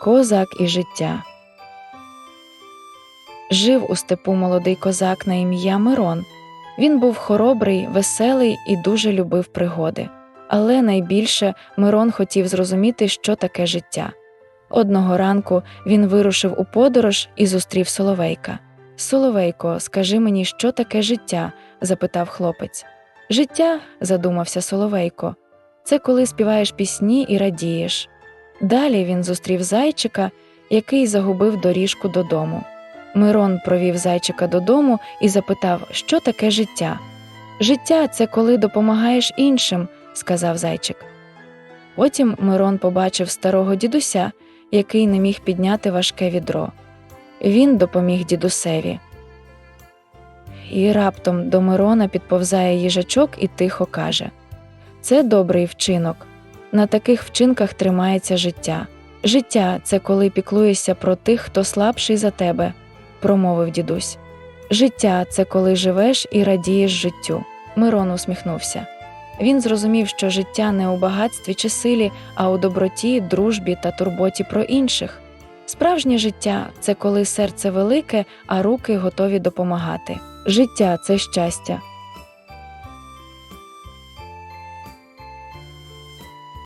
Козак і життя. Жив у степу молодий козак на ім'я Мирон. Він був хоробрий, веселий і дуже любив пригоди. Але найбільше Мирон хотів зрозуміти, що таке життя. Одного ранку він вирушив у подорож і зустрів Соловейка. Соловейко, скажи мені, що таке життя? запитав хлопець. Життя, задумався Соловейко, це коли співаєш пісні і радієш. Далі він зустрів зайчика, який загубив доріжку додому. Мирон провів зайчика додому і запитав, що таке життя. Життя це коли допомагаєш іншим, сказав зайчик. Потім Мирон побачив старого дідуся, який не міг підняти важке відро. Він допоміг дідусеві. І раптом до Мирона підповзає їжачок і тихо каже: Це добрий вчинок. На таких вчинках тримається життя. Життя це коли піклуєшся про тих, хто слабший за тебе, промовив дідусь. Життя це коли живеш і радієш життю. Мирон усміхнувся. Він зрозумів, що життя не у багатстві чи силі, а у доброті, дружбі та турботі про інших. Справжнє життя це коли серце велике, а руки готові допомагати. Життя це щастя,